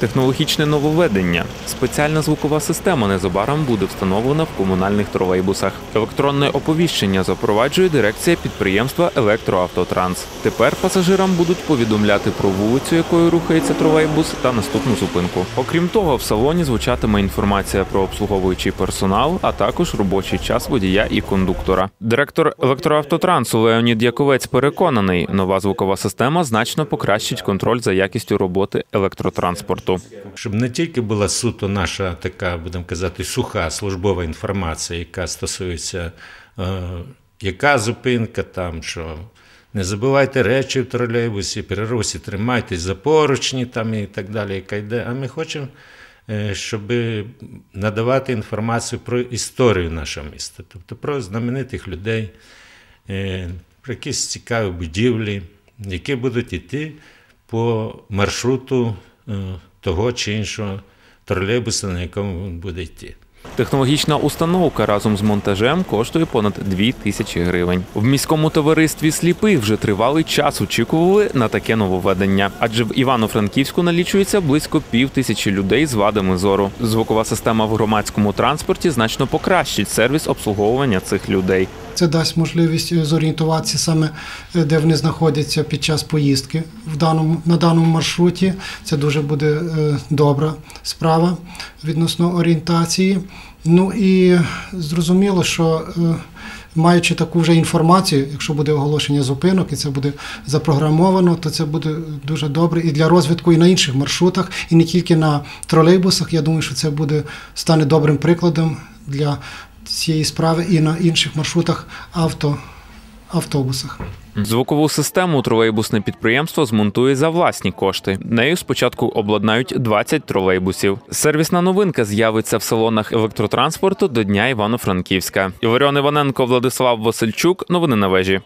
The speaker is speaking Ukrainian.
Технологічне нововведення. Спеціальна звукова система незабаром буде встановлена в комунальних тролейбусах. Електронне оповіщення запроваджує дирекція підприємства Електроавтотранс. Тепер пасажирам будуть повідомляти про вулицю, якою рухається тролейбус, та наступну зупинку. Окрім того, в салоні звучатиме інформація про обслуговуючий персонал, а також робочий час водія і кондуктора. Директор електроавтотрансу Леонід Яковець переконаний, нова звукова система значно покращить контроль за якістю роботи електротранспорту. Щоб не тільки була суто наша така, будемо казати, суха службова інформація, яка стосується, е, яка зупинка там, що не забувайте речі в тролейбусі, переросі, тримайтесь за поручні там і так далі, яка йде. А ми хочемо, е, щоб надавати інформацію про історію нашого міста, тобто про знаменитих людей, е, про якісь цікаві будівлі, які будуть йти по маршруту того чи іншого тролейбуса, на якому він буде йти. Технологічна установка разом з монтажем коштує понад 2 тисячі гривень. В міському товаристві сліпих вже тривалий час очікували на таке нововведення, адже в Івано-Франківську налічується близько пів тисячі людей з вадами зору. Звукова система в громадському транспорті значно покращить сервіс обслуговування цих людей. Це дасть можливість е, зорієнтуватися саме, е, де вони знаходяться під час поїздки в даному, на даному маршруті. Це дуже буде е, добра справа відносно орієнтації. Ну і зрозуміло, що маючи таку вже інформацію, якщо буде оголошення зупинок і це буде запрограмовано, то це буде дуже добре і для розвитку і на інших маршрутах, і не тільки на тролейбусах. Я думаю, що це буде стане добрим прикладом для цієї справи і на інших маршрутах авто, автобусах. Звукову систему тролейбусне підприємство змонтує за власні кошти. Нею спочатку обладнають 20 тролейбусів. Сервісна новинка з'явиться в салонах електротранспорту до Дня Івано-Франківська. Іваріон Іваненко, Владислав Васильчук. Новини на вежі.